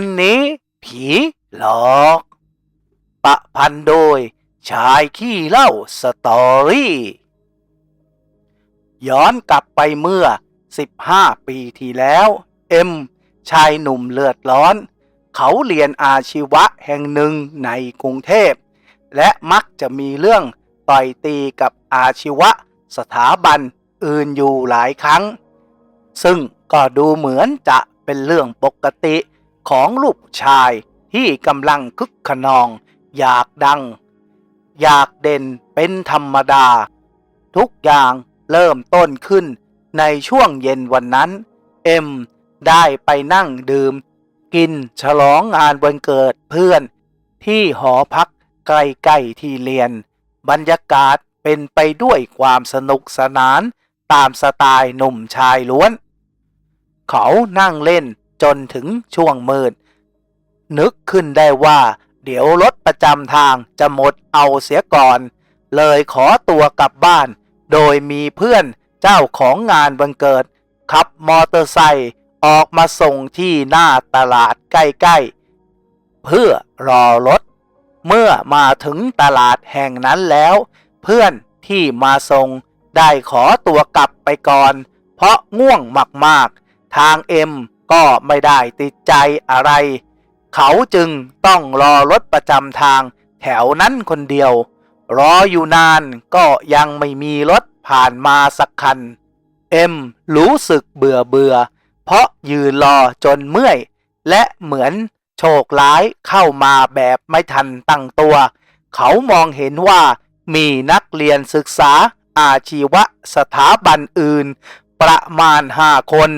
นนี้ ผีหลอก ปะพันโดย ชายขี้เล่าสตอรี่ ย้อนกลับไปเมื่อ 15 ปีที่แล้ว เอ็ม ชายหนุ่มเลือดร้อน เขาเรียนอาชีวะแห่งหนึ่งในกรุงเทพ และมักจะมีเรื่องต่อยตีกับอาชีวะสถาบันอื่นอยู่หลายครั้ง ซึ่งก็ดูเหมือนจะเป็นเรื่องปกติ ของลูกชายที่กำลังคึกขนอง อยากดัง อยากเด่นเป็นธรรมดา ทุกอย่างเริ่มต้นขึ้นในช่วงเย็นวันนั้น เอ็มได้ไปนั่งดื่ม กินฉลองงานวันเกิดเพื่อน ที่หอพักใกล้ๆที่เรียน บรรยากาศเป็นไปด้วยความสนุกสนานตามสไตล์หนุ่มชายล้วน เขานั่งเล่น จนถึงช่วงมืด นึกขึ้นได้ว่า เดี๋ยวรถประจำทางจะหมดเอาเสียก่อน เลยขอตัวกลับบ้าน โดยมีเพื่อนเจ้าของงานวันเกิด ขับมอเตอร์ไซค์ออกมาส่งที่หน้าตลาดใกล้ๆ เพื่อรอรถ เมื่อมาถึงตลาดแห่งนั้นแล้ว เพื่อนที่มาส่งได้ขอตัวกลับไปก่อน เพราะง่วงมากๆ ทางเอ็ม ก็ไม่ได้ติดใจอะไร เขาจึงต้องรอรถประจำทางแถวนั้นคนเดียว รออยู่นานก็ยังไม่มีรถผ่านมาสักคัน เอ็มรู้สึกเบื่อเบื่อ เพราะยืนรอจนเมื่อย และเหมือนโชคร้ายเข้ามาแบบไม่ทันตั้งตัว เขามองเห็นว่ามีนักเรียนศึกษาอาชีวสถาบันอื่น ประมาณห้าคน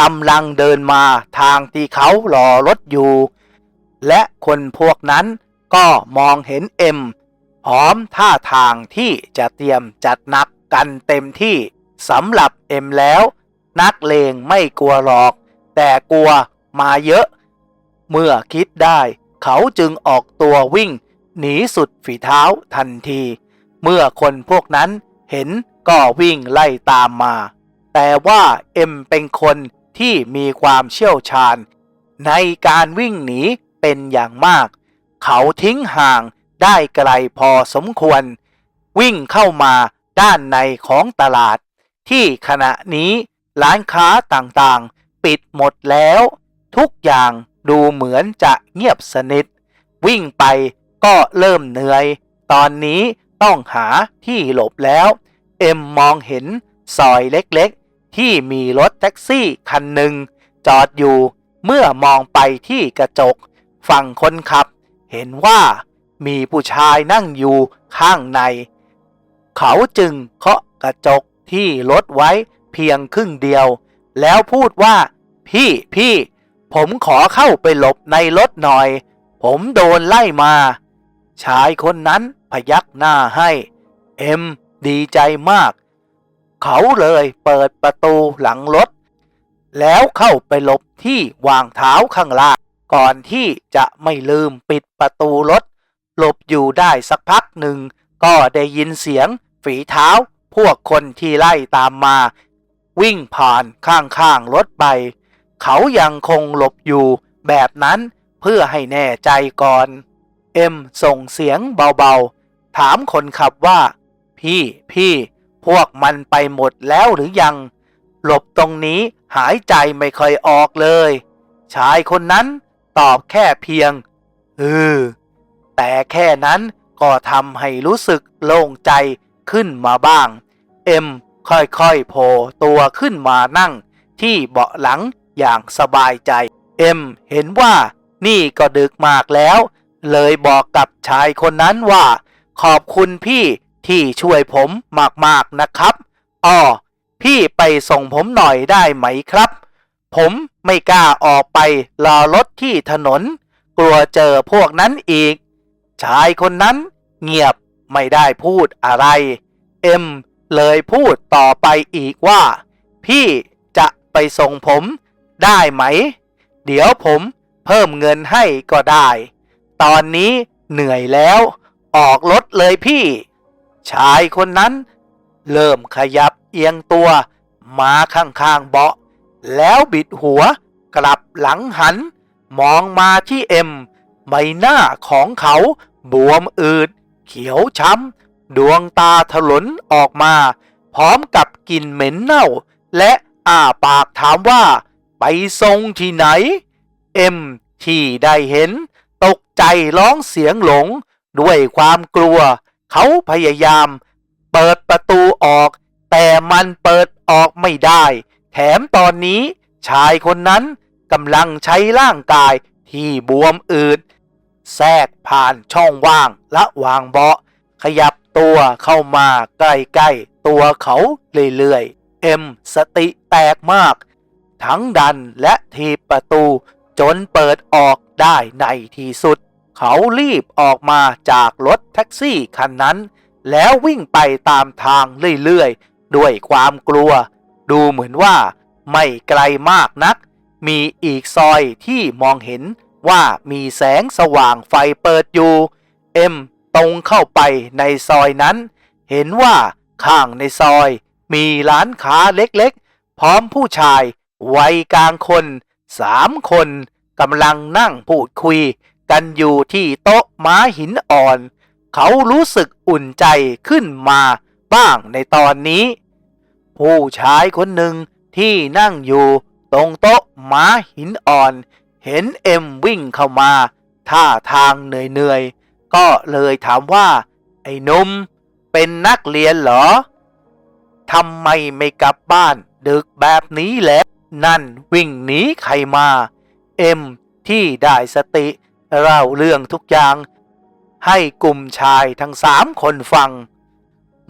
กำลังเดินมาทางที่เขารอรถอยู่ และคนพวกนั้นก็มองเห็นเอ็มพร้อมท่าทางที่จะเตรียมจัดหนักกันเต็มที่สำหรับเอ็มแล้ว นักเลงไม่กลัวหรอก แต่กลัวมาเยอะ เมื่อคิดได้เขาจึงออกตัววิ่ง หนีสุดฝีเท้าทันที เมื่อคนพวกนั้นเห็นก็วิ่งไล่ตามมา แต่ว่าเอ็มเป็นคน ที่มีความเชี่ยวชาญ ในการวิ่งหนีเป็นอย่างมาก เขาทิ้งห่างได้ไกลพอสมควร วิ่งเข้ามาด้านในของตลาด ที่ขณะนี้ร้านค้าต่างๆ ปิดหมดแล้ว ทุกอย่างดูเหมือนจะเงียบสนิท วิ่งไปก็เริ่มเหนื่อย ตอนนี้ต้องหาที่หลบแล้ว เอ็มมองเห็นซอยเล็กๆ ที่มีรถแท็กซี่คันหนึ่งจอดอยู่เมื่อมองไปที่กระจก ฝั่งคนขับ เห็นว่ามีผู้ชายนั่งอยู่ข้างใน เขาจึงเคาะกระจกที่รถไว้เพียงครึ่งเดียว แล้วพูดว่า พี่พี่ ผมขอเข้าไปหลบในรถหน่อย ผมโดนไล่มา ชายคนนั้นพยักหน้าให้ เอ็มดีใจมาก เขาเลยเปิดประตูหลังรถ แล้วเข้าไปหลบที่วางเท้าข้างล่าง ก่อนที่จะไม่ลืมปิดประตูรถ หลบอยู่ได้สักพักหนึ่ง ก็ได้ยินเสียงฝีเท้า พวกคนที่ไล่ตามมา วิ่งผ่านข้างๆรถไป เขายังคงหลบอยู่แบบนั้นเพื่อให้แน่ใจก่อน เอ็มส่งเสียงเบาๆ ถามคนขับว่า พี่พี่ พวกมันไปหมดแล้วหรือยัง หลบตรงนี้หายใจไม่ค่อยออกเลย ชายคนนั้นตอบแค่เพียงเออแต่แค่นั้นก็ทำให้รู้สึกโล่งใจขึ้นมาบ้าง เอ็มค่อยๆโผล่ตัวขึ้นมานั่ง ที่เบาะหลังอย่างสบายใจ เอ็มเห็นว่านี่ก็ดึกมากแล้ว เลยบอกกับชายคนนั้นว่า ขอบคุณพี่ ที่ช่วยผมมากๆนะครับอ้อพี่ไปส่งผมหน่อยได้ไหมครับ ผมไม่กล้าออกไปรอรถที่ถนน กลัวเจอพวกนั้นอีก ชายคนนั้นเงียบไม่ได้พูดอะไร เอ็มเลยพูดต่อไปอีกว่า พี่จะไปส่งผมได้ไหม เดี๋ยวผมเพิ่มเงินให้ก็ได้ ตอนนี้เหนื่อยแล้ว ออกรถเลยพี่ ชายคนนั้น เริ่มขยับเอียงตัว มาข้างๆเบาะ แล้วบิดหัวกลับหลังหัน มองมาที่เอ็ม ใบหน้าของเขาบวมอืด เขียวช้ำ ดวงตาถลนออกมา พร้อมกับกลิ่นเหม็นเน่า และอ้าปากถามว่า ไปทรงที่ไหน เอ็มที่ได้เห็น ตกใจร้องเสียงหลง ด้วยความกลัว เขาพยายาม เปิดประตูออก แต่มันเปิดออกไม่ได้ แถมตอนนี้ชายคนนั้นกำลังใช้ร่างกายที่บวมอืดแทรกผ่านช่องว่างระวางเบาะ ขยับตัวเข้ามาใกล้ๆตัวเขาเรื่อยๆ เอ็มสติแตกมาก ทั้งดันและทีประตูจนเปิดออกได้ในที่สุด เขารีบออกมาจากรถแท็กซี่คันนั้น แล้ววิ่งไปตามทางเรื่อยๆ ด้วยความกลัว ดูเหมือนว่าไม่ไกลมากนัก มีอีกซอยที่มองเห็นว่ามีแสงสว่างไฟเปิดอยู่ เอ็มตรงเข้าไปในซอยนั้น เห็นว่าข้างในซอย มีร้านค้าเล็กๆ พร้อมผู้ชาย วัยกลางคนสามคนกำลังนั่งพูดคุย กันอยู่ที่โต๊ะม้าหินอ่อน เขารู้สึกอุ่นใจขึ้นมาบ้างในตอนนี้ ผู้ชายคนหนึ่งที่นั่งอยู่ตรงโต๊ะม้าหินอ่อน เห็นเอ็มวิ่งเข้ามา ท่าทางเหนื่อยๆ ก็เลยถามว่า ไอ้นุ่มเป็นนักเรียนเหรอทำไมไม่กลับบ้านดึกแบบนี้แหละนั่นวิ่งหนีใครมา เอ็มที่ได้สติ เล่าเรื่องทุกอย่าง ให้กลุ่มชายทั้งสามคนฟัง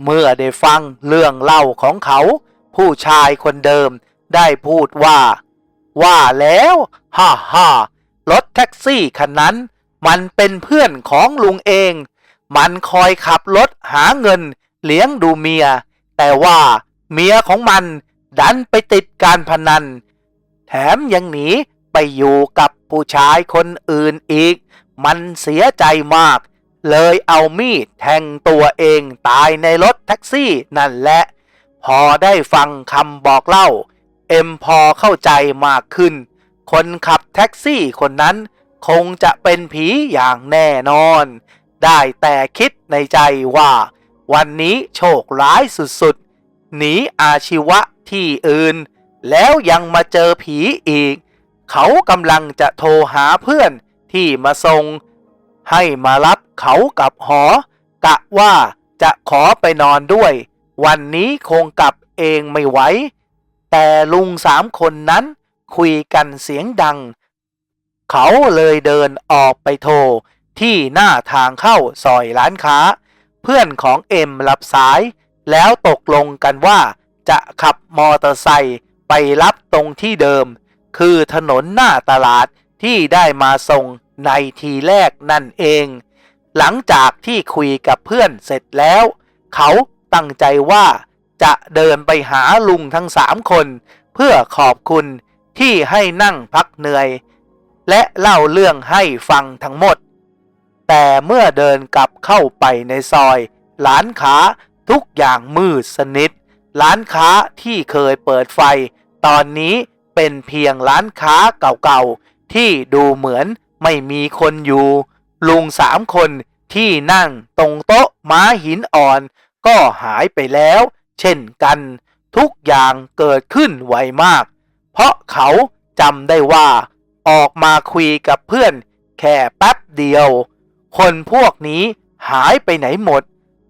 เมื่อได้ฟังเรื่องเล่าของเขา ผู้ชายคนเดิมได้พูดว่า ว่าแล้วฮ่าฮ่ารถแท็กซี่คันนั้น มันเป็นเพื่อนของลุงเอง มันคอยขับรถหาเงินเลี้ยงดูเมีย แต่ว่าเมียของมันดันไปติดการพนัน แถมยังหนี ไปอยู่กับผู้ชายคนอื่นอีก มันเสียใจมาก เลยเอามีดแทงตัวเองตายในรถแท็กซี่นั่นแหละ พอได้ฟังคำบอกเล่า เอ็มพอเข้าใจมากขึ้น คนขับแท็กซี่คนนั้นคงจะเป็นผีอย่างแน่นอน ได้แต่คิดในใจว่า วันนี้โชคร้ายสุดๆ หนีอาชีวะที่อื่น แล้วยังมาเจอผีอีก เขากำลังจะโทรหาเพื่อนที่มาส่ง ให้มารับเขากับหอ กะว่าจะขอไปนอนด้วย วันนี้คงกลับเองไม่ไหว แต่ลุงสามคนนั้นคุยกันเสียงดัง เขาเลยเดินออกไปโทร ที่หน้าทางเข้าซอยร้านค้า เพื่อนของเอ็มรับสาย แล้วตกลงกันว่าจะขับมอเตอร์ไซค์ไปรับตรงที่เดิม คือถนนหน้าตลาดที่ได้มาส่งในทีแรกนั่นเอง หลังจากที่คุยกับเพื่อนเสร็จแล้ว เขาตั้งใจว่าจะเดินไปหาลุงทั้งสามคน เพื่อขอบคุณที่ให้นั่งพักเหนื่อย และเล่าเรื่องให้ฟังทั้งหมด แต่เมื่อเดินกลับเข้าไปในซอย ร้านค้าทุกอย่างมืดสนิท ร้านค้าที่เคยเปิดไฟ ตอนนี้ เป็นเพียงร้านค้าเก่าๆ ที่ดูเหมือนไม่มีคนอยู่ ลุงสามคนที่นั่งตรงโต๊ะม้าหินอ่อน ก็หายไปแล้ว เช่นกัน ทุกอย่างเกิดขึ้นไวมาก เพราะเขาจำได้ว่า ออกมาคุยกับเพื่อน แค่แป๊บเดียว คนพวกนี้หายไปไหนหมด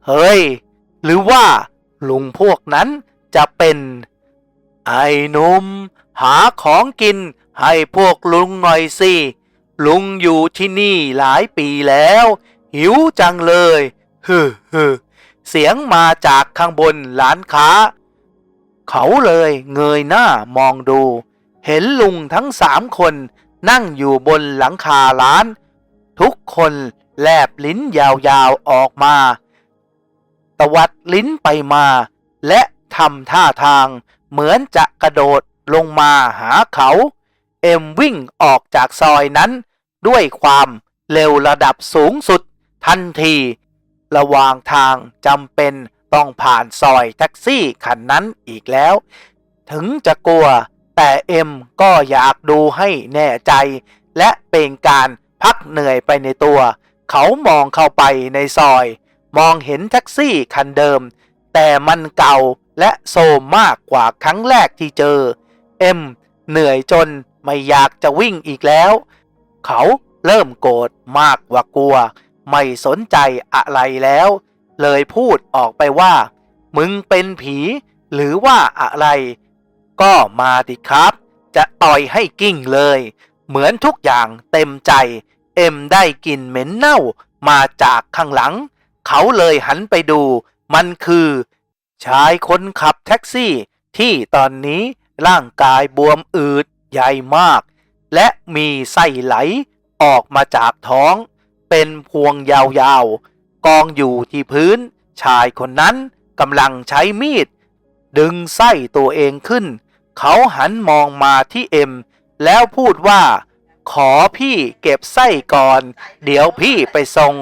เฮ้ย หรือว่าลุงพวกนั้นจะเป็น ไอ้นุ่ม หาของกินให้พวกลุงหน่อยสิ ลุงอยู่ที่นี่หลายปีแล้ว หิวจังเลยฮึฮึเสียงมาจากข้างบนร้านค้า เขาเลยเงยหน้ามองดู เห็นลุงทั้งสามคนนั่งอยู่บนหลังคาร้าน ทุกคนแลบลิ้นยาวๆออกมา ตวัดลิ้นไปมา และทำท่าทางเหมือนจะกระโดด ลงมาหาเขา เอ็มวิ่งออกจากซอยนั้น ด้วยความเร็วระดับสูงสุดทันที ระหว่างทางจำเป็นต้องผ่านซอยแท็กซี่คันนั้นอีกแล้ว ถึงจะกลัวแต่เอ็มก็อยากดูให้แน่ใจ และเป็นการพักเหนื่อยไปในตัว เขามองเข้าไปในซอย มองเห็นแท็กซี่คันเดิม แต่มันเก่าและโซมมากกว่าครั้งแรกที่เจอ เอ็มเหนื่อยจนไม่อยากจะวิ่งอีกแล้ว เขาเริ่มโกรธมากกว่ากลัว ไม่สนใจอะไรแล้ว เลยพูดออกไปว่า มึงเป็นผี หรือว่าอะไร ก็มาดิครับ จะต่อยให้กิ้งเลย เหมือนทุกอย่างเต็มใจ เอ็มได้กลิ่นเหม็นเน่ามาจากข้างหลัง เขาเลยหันไปดู มันคือ ชายคนขับแท็กซี่ที่ตอนนี้ ร่างกายบวมอืดใหญ่มาก และมีไส้ไหลออกมาจากท้อง เป็นพวงยาวๆ กองอยู่ที่พื้น ชายคนนั้นกำลังใช้มีด ดึงไส้ตัวเองขึ้น เขาหันมองมาที่เอ็ม แล้วพูดว่า ขอพี่เก็บไส้ก่อน เดี๋ยวพี่ไปส่ง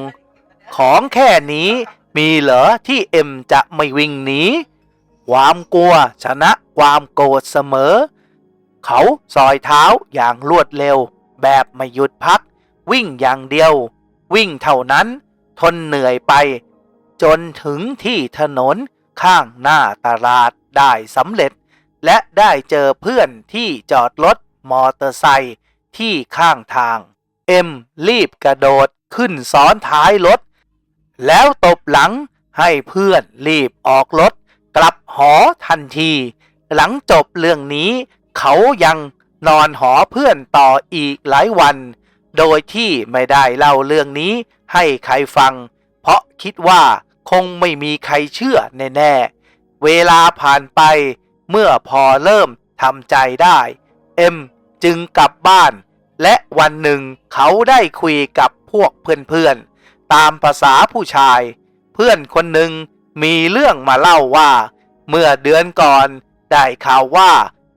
ของแค่นี้มีเหรอที่เอ็มจะไม่วิ่งหนี ความกลัว ชนะความโกรธเสมอ เขาซอยเท้าอย่างรวดเร็ว แบบไม่หยุดพัก วิ่งอย่างเดียว วิ่งเท่านั้น ทนเหนื่อยไป จนถึงที่ถนนข้างหน้าตลาดได้สำเร็จ และได้เจอเพื่อนที่จอดรถมอเตอร์ไซค์ที่ข้างทาง เอ็มรีบกระโดดขึ้นซ้อนท้ายรถ แล้วตบหลังให้เพื่อนรีบออกรถ กลับหอทันที หลังจบเรื่องนี้เขายังนอนหอเพื่อนต่ออีกหลายวัน โดยที่ไม่ได้เล่าเรื่องนี้ให้ใครฟัง เพราะคิดว่าคงไม่มีใครเชื่อแน่ๆ เวลาผ่านไปเมื่อพอเริ่มทำใจได้ เอ็มจึงกลับบ้าน และวันหนึ่งเขาได้คุยกับพวกเพื่อนๆ ตามภาษาผู้ชาย เพื่อนคนหนึ่ง มีเรื่องมาเล่าว่า เมื่อเดือนก่อนได้ข่าวว่า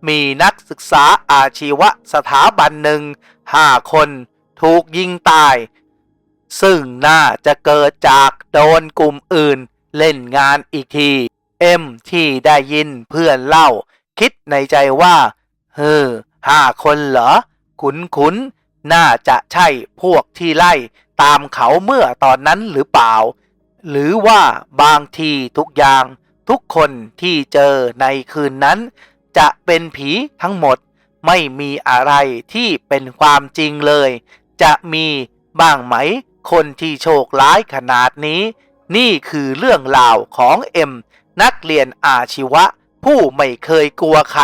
มีนักศึกษาอาชีวสถาบันหนึ่งห้าคนถูกยิงตาย ซึ่งน่าจะเกิดจากโดนกลุ่มอื่นเล่นงานอีกที เอ็มที่ได้ยินเพื่อนเล่า คิดในใจว่าเฮ้อห้าคนเหรอคุ้นคุ้นน่าจะใช่พวกที่ไล่ตามเขาเมื่อตอนนั้นหรือเปล่า หรือว่าบางทีทุกอย่างทุกคนที่เจอในคืนนั้น จะเป็นผีทั้งหมด ไม่มีอะไรที่เป็นความจริงเลย จะมีบ้างไหม คนที่โชคร้ายขนาดนี้ นี่คือเรื่องราวของเอ็ม นักเรียนอาชีวะ ผู้ไม่เคยกลัวใคร